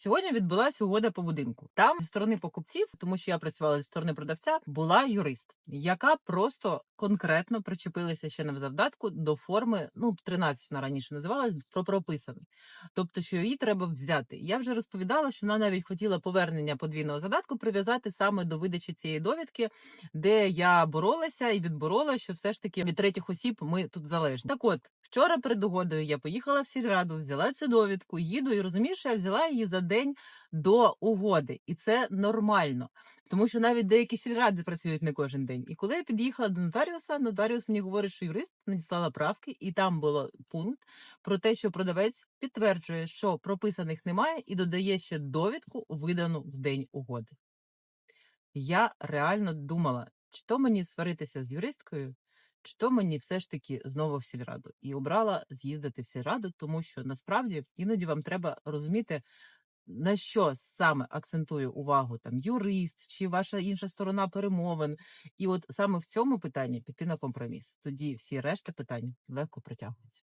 Сьогодні відбулася угода по будинку. Там зі сторони покупців, тому що я працювала зі сторони продавця, була юрист, яка просто конкретно причепилася ще на завдатку до форми. Ну 13 вона раніше називалась про прописаний. Тобто, що її треба взяти. Я вже розповідала, що вона навіть хотіла повернення подвійного задатку прив'язати саме до видачі цієї довідки, де я боролася і відборола, що все ж таки від третіх осіб ми тут залежні. Так от. Вчора перед угодою я поїхала в сільраду, взяла цю довідку, їду і розумієш, я взяла її за день до угоди, і це нормально, тому що навіть деякі сільради працюють не кожен день. І коли я під'їхала до нотаріуса, нотаріус мені говорить, що юрист надіслала правки, і там було пункт про те, що продавець підтверджує, що прописаних немає, і додає ще довідку, видану в день угоди. Я реально думала, чи то мені сваритися з юристкою, чи то мені все ж таки знову в сільраду. І обрала з'їздити в сільраду, тому що насправді іноді вам треба розуміти, на що саме акцентує увагу там юрист чи ваша інша сторона перемовин. І от саме в цьому питанні піти на компроміс. Тоді всі решта питань легко притягуються.